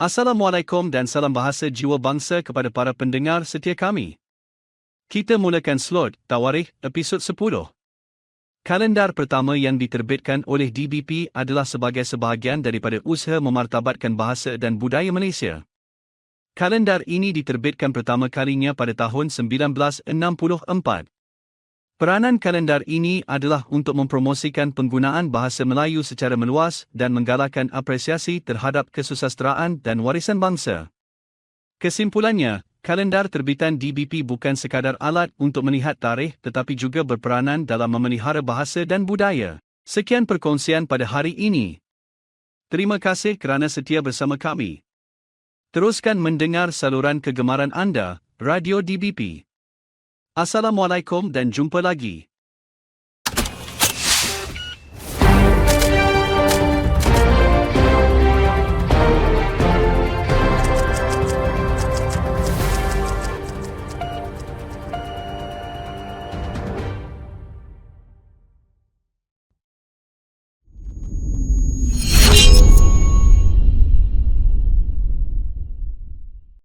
Assalamualaikum dan salam bahasa jiwa bangsa kepada para pendengar setia kami. Kita mulakan slot Tawarikh episod 10. Kalendar pertama yang diterbitkan oleh DBP adalah sebagai sebahagian daripada usaha memartabatkan bahasa dan budaya Malaysia. Kalendar ini diterbitkan pertama kalinya pada tahun 1964. Peranan kalendar ini adalah untuk mempromosikan penggunaan bahasa Melayu secara meluas dan menggalakkan apresiasi terhadap kesusasteraan dan warisan bangsa. Kesimpulannya, kalendar terbitan DBP bukan sekadar alat untuk melihat tarikh tetapi juga berperanan dalam memelihara bahasa dan budaya. Sekian perkongsian pada hari ini. Terima kasih kerana setia bersama kami. Teruskan mendengar saluran kegemaran anda, Radio DBP. Assalamualaikum dan jumpa lagi.